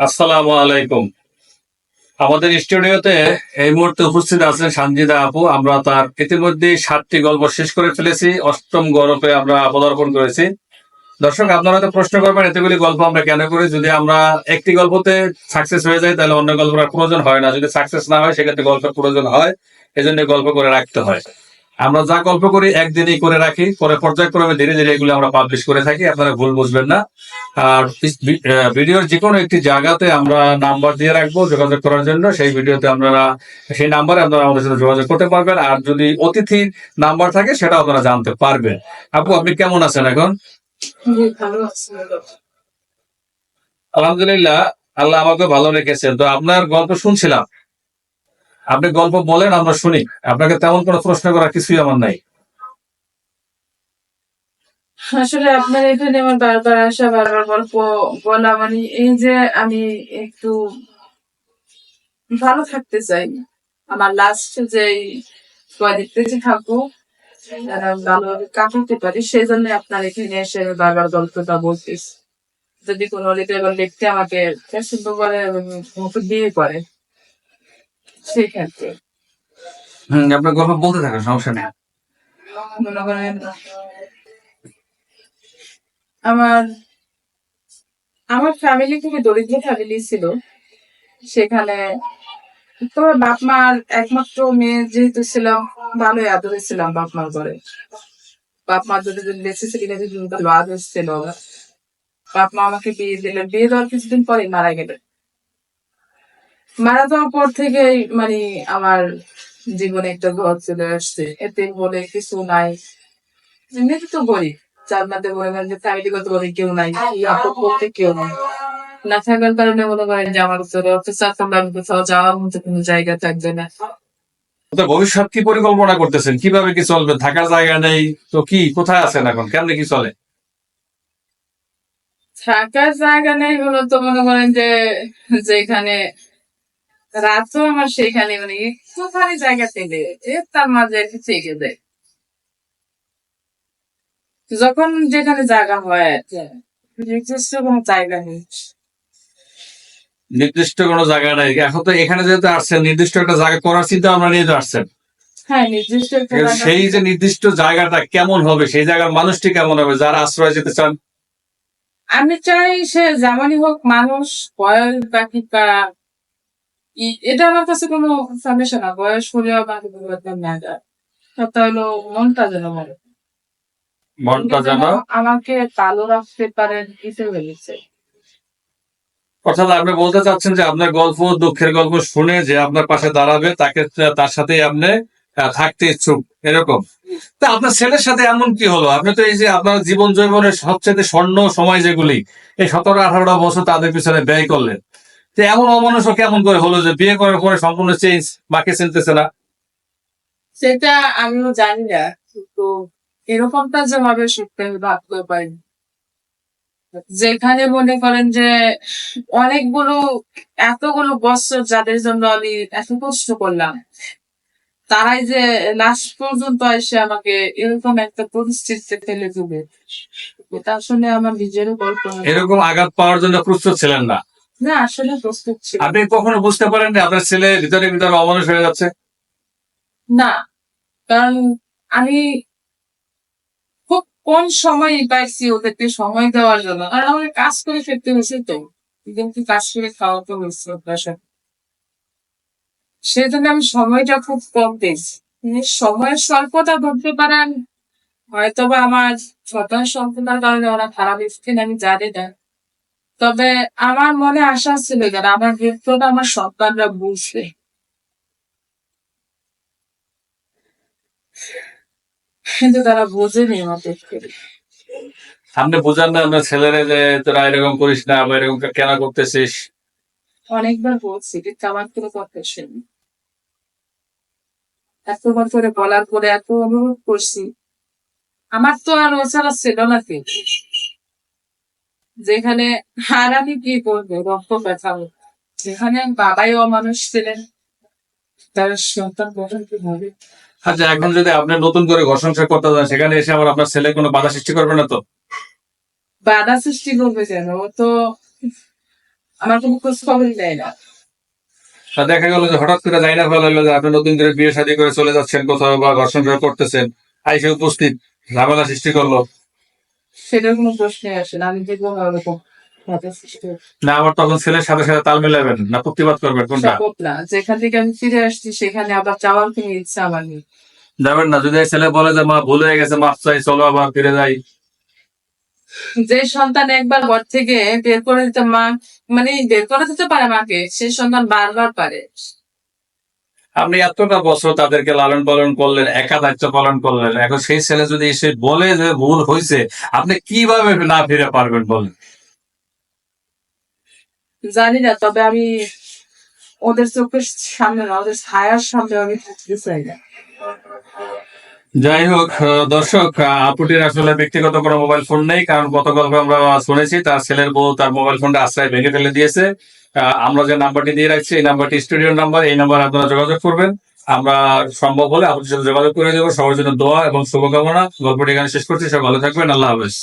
আসসালামু আলাইকুম। আমাদের স্টুডিওতে এই মুহূর্তে উপস্থিত আছেন সানজিদা আপু। আমরা তার ইতিমধ্যে সাতটি গল্প শেষ করে ফেলেছি। অষ্টম গল্পে আমরা পদার্পণ করেছি। দর্শক, আপনারা তো প্রশ্ন করবেন, এতগুলি গল্প আমরা কেন করি? যদি আমরা একটি গল্পতে সাকসেস হয়ে যাই তাহলে অন্য গল্পের প্রয়োজন হয় না। যদি সাকসেস না হয়, সেক্ষেত্রে গল্পের প্রয়োজন হয়। এজন্য গল্প করে রাখতে হয়। আমরা যা গল্প করি একদিনই করে রাখি, পরে পর্যায়ক্রমে ধীরে ধীরে এগুলো আমরা পাবলিশ করে থাকি, আপনারা ভুল বুঝবেন না। আর ভিডিওর যে কোনো একটি জায়গাতে আমরা নাম্বার দিয়ে রাখব যোগাযোগ করার জন্য, সেই ভিডিওতে আপনারা, সেই নাম্বারে আপনারা আমাদের সাথে যোগাযোগ করতে পারবেন। আর যদি অতিথির নাম্বার থাকে সেটা আপনারা জানতে পারবেন। আপু, আপনি কেমন আছেন এখন? আলহামদুলিল্লাহ, আল্লাহ আমাকে ভালো রেখেছেন। তো আপনার গল্প শুনছিলাম। আপনি গল্প বলেন, আমরা শুনি। আপনাকে তেমন কোনো প্রশ্ন করার কিছুই আমার নাই। আসলে আপনার এখানে আমার বারবার আসা, বারবার গল্প বলা মানে এই যে আমি একটু ভালো থাকতে চাই। আমার লাস্ট যে কয়দিন বেঁচে থাকব ভালোভাবে কাটাতে পারি সেই জন্য আপনার এখানে এসে বারবার গল্পটা বলতেছি। যদি কোনো লিটারেবল ব্যক্তি আমাকে পছন্দ করে বিয়ে করে। সেই ক্ষেত্রে হম আপনার গল্প বলতে থাকেন সমস্যা নেই। মনে করেন আমার আমার ফ্যামিলি খুবই দরিদ্র ফ্যামিলি ছিল। সেখানে তো বাপ মার একমাত্র মেয়ে যেহেতু ছিলাম ভালোই আদরে ছিলাম বাপ মার ঘরে। বাপ মা যদি বেঁচে ভালো আদর ছিল বাপ মা আমাকে বিয়ে দিলেন বিয়ে দেওয়ার কিছুদিন পরে মারা গেলেন। মারা যাওয়ার পর থেকে মানে আমার জীবনে একটা ঘর চলে আসছে। এতে বলে কিছু নাই। এমনিতে তো গরিব। মধ্যে মনে করেন যে ফ্যামিলিগত বলে কেউ নাই। বলতে কেউ নাই। না থাকার কারণে মনে করেন যে আমার উপরে অত্যাচার করলে আমি কোথাও যাওয়ার মতো কোনো জায়গা থাকবে না ভবিষ্যৎ কি পরিকল্পনা করতেছেন? কীভাবে কি চলবে? থাকার জায়গা নেই। তো কি কোথায় আছেন এখন? কেমনে কি চলে? থাকার জায়গা নেই হলো তো মনে করেন যে যেখানে রাতও আমার সেখানে মানে একটুখানি জায়গা এ তার মাঝে থেকে দেয় যখন যেখানে জায়গা হয় নির্দিষ্ট কোনো জায়গা নেই। নির্দিষ্ট কোনো জায়গা নাই। এখন তো এখানে যেহেতু আসছেন নির্দিষ্ট একটা জায়গা করার চিন্তা আমরা নিয়ে তো আসছেন। হ্যাঁ সেই যে নির্দিষ্ট জায়গাটা কেমন হবে সেই জায়গার মানুষটি কেমন হবে যারা আশ্রয় যেতে চান? আমি চাই সে যেমনই হোক মানুষ বয়স বাকি বা এটা আমার কাছে কোনো সমস্যা না। বয়স হলেও বাকি পরিবর্তন না। যায় কথা হলো মনটা যেন ভালো মনটা যেন আমাকে ভালো রাখতে পারেন হিসেবে নিচ্ছে অর্থাৎ আপনি বলতে চাচ্ছেন যে আপনার গল্প দুঃখের গল্প শুনে যে আপনার পাশে দাঁড়াবে তাকে তার সাথে আপনি থাকতে ইচ্ছুক এরকম। তা আপনার ছেলের সাথে এমন কি হলো? আপনি তো এই যে আপনার জীবন জৈবনের সবচেয়ে স্বর্ণ সময় যেগুলি এই সতেরো আঠারোটা বছর তাদের পিছনে ব্যয় করলেন। তো এমন অমানুষ কেমন করে হলো যে বিয়ে করার পরে সম্পূর্ণ চেঞ্জ বাকি চিনতেছে না? সেটা আমিও জানি না কিন্তু এরকমটা যে হবে সত্যি ভাবতে পারি যেখানে মনে করেন যে অনেকগুলো এতগুলো বছর যাদের জন্য আমি এত কষ্ট করলাম তারাই যে লাস্ট পর্যন্ত এসে আমাকে এরকম একটা পরিস্থিতিতে ফেলে দেবে এটা আসলে আমার নিজেরও গল্প এরকম আঘাত পাওয়ার জন্য প্রস্তুত ছিলেন না। না আসলে প্রস্তুত ছিল আপনি কখনো বুঝতে পারেন আপনার ছেলে ভিতরে ভিতরে অমানুষ হয়ে যাচ্ছে? না কারণ আমি খুব কম সময় পাইছি ওদেরকে সময় দেওয়ার জন্য। আর আমাকে কাজ করে ফেলতে হয়েছে তো। কিন্তু কাজ করে খাওয়াতে হয়েছে বাসায় সেই জন্য আমি সময়টা খুব কম পেয়েছি। কিন্তু সময়ের স্বল্পতা ধরতে পারেন হয়তো বা আমার সময়ের স্বল্পতার কারণে ওরা খারাপ এসছেন আমি জানি না। তবে আমার মনে আশা ছিল যেন আমার বৃত্তটা আমার সন্তানরা বুঝবে। কিন্তু তারা বোঝেনি আমাদেরকে আপনি বোঝান না আপনার ছেলেরা যে তোরা এরকম করিস না বা এরকম কেন করতেছিস? অনেকবার বলছি কিন্তু আমার কোনো কথা শুনি। এতবার করে বলার পরে এত অনুরোধ করছি। আমার তো আর ওছাড়া ছিল না কেউ। যেখানে আর আমি কি করবে? রক্ত ব্যথা যেখানে বাবাই অমানুষ ছিলেন তার সন্তান গঠন কি হবে আচ্ছা এখন যদি আপনি নতুন করে ঘর সংসার করতে যান সেখানে এসে আবার আপনার ছেলে কোনো বাধা সৃষ্টি করবে না তো? বাধা সৃষ্টি করবে কেন? ও তো আমার কোনো খোঁজ খবরই দেয় না। তা দেখা গেল যে হঠাৎ করে যাই না ফেলা হলো যে আপনি নতুন করে বিয়ে শাদী করে চলে যাচ্ছেন কোথাও বা ঘর সংসার করতেছেন আইসে উপস্থিত ঝামেলা সৃষ্টি করল। সেটার কোনো প্রশ্নই আসে না আমি দেখব না ওরকম। বাধা সৃষ্টি হচ্ছে। না আবার তখন ছেলের সাথে সাথে তাল মিলাবেন না প্রতিবাদ করবেন কোনটা? সম্ভব না যেখান থেকে আমি ফিরে আসছি সেখানে আবার যাওয়ার কোনো ইচ্ছা আমার নেই। যাবেন না যদি ছেলে বলে যে মা ভুল হয়ে গেছে মাপ চাই চলো আবার ফিরে যাই। যে সন্তান একবার ঘর থেকে বের করে দিতে মা মানে বের করে দিতে পারে মাকে সেই সন্তান বারবার পারে। আপনি এতটা বছর তাদেরকে লালন পালন করলেন, একা দায়িত্ব পালন করলেন, এখন সেই ছেলে যদি এসে বলে যে ভুল হয়েছে, আপনি কীভাবে না ফিরে পারবেন বলেন? জানি না, তবে আমি ওদের চোখের সামনে না, ওদের ছায়ার সামনে আমি থাকতে চাই না। যাই হোক দর্শক আপুটির আসলে ব্যক্তিগত কোনো মোবাইল ফোন নেই, কারণ গত গল্প আমরা শুনেছি তার ছেলের বউ তার মোবাইল ফোনটা আশ্রয় ভেঙে ফেলে দিয়েছে। আমরা যে নাম্বারটি দিয়ে রাখছি, এই নাম্বারটি স্টুডিওর নাম্বার, এই নাম্বার আপনারা যোগাযোগ করবেন। আমরা সম্ভব হলে আপনার সাথে যোগাযোগ করে দেবো। সবার জন্য দোয়া এবং শুভকামনা। গল্পটি এখানে শেষ করছি। সব ভালো থাকবেন। আল্লাহ হাফেজ।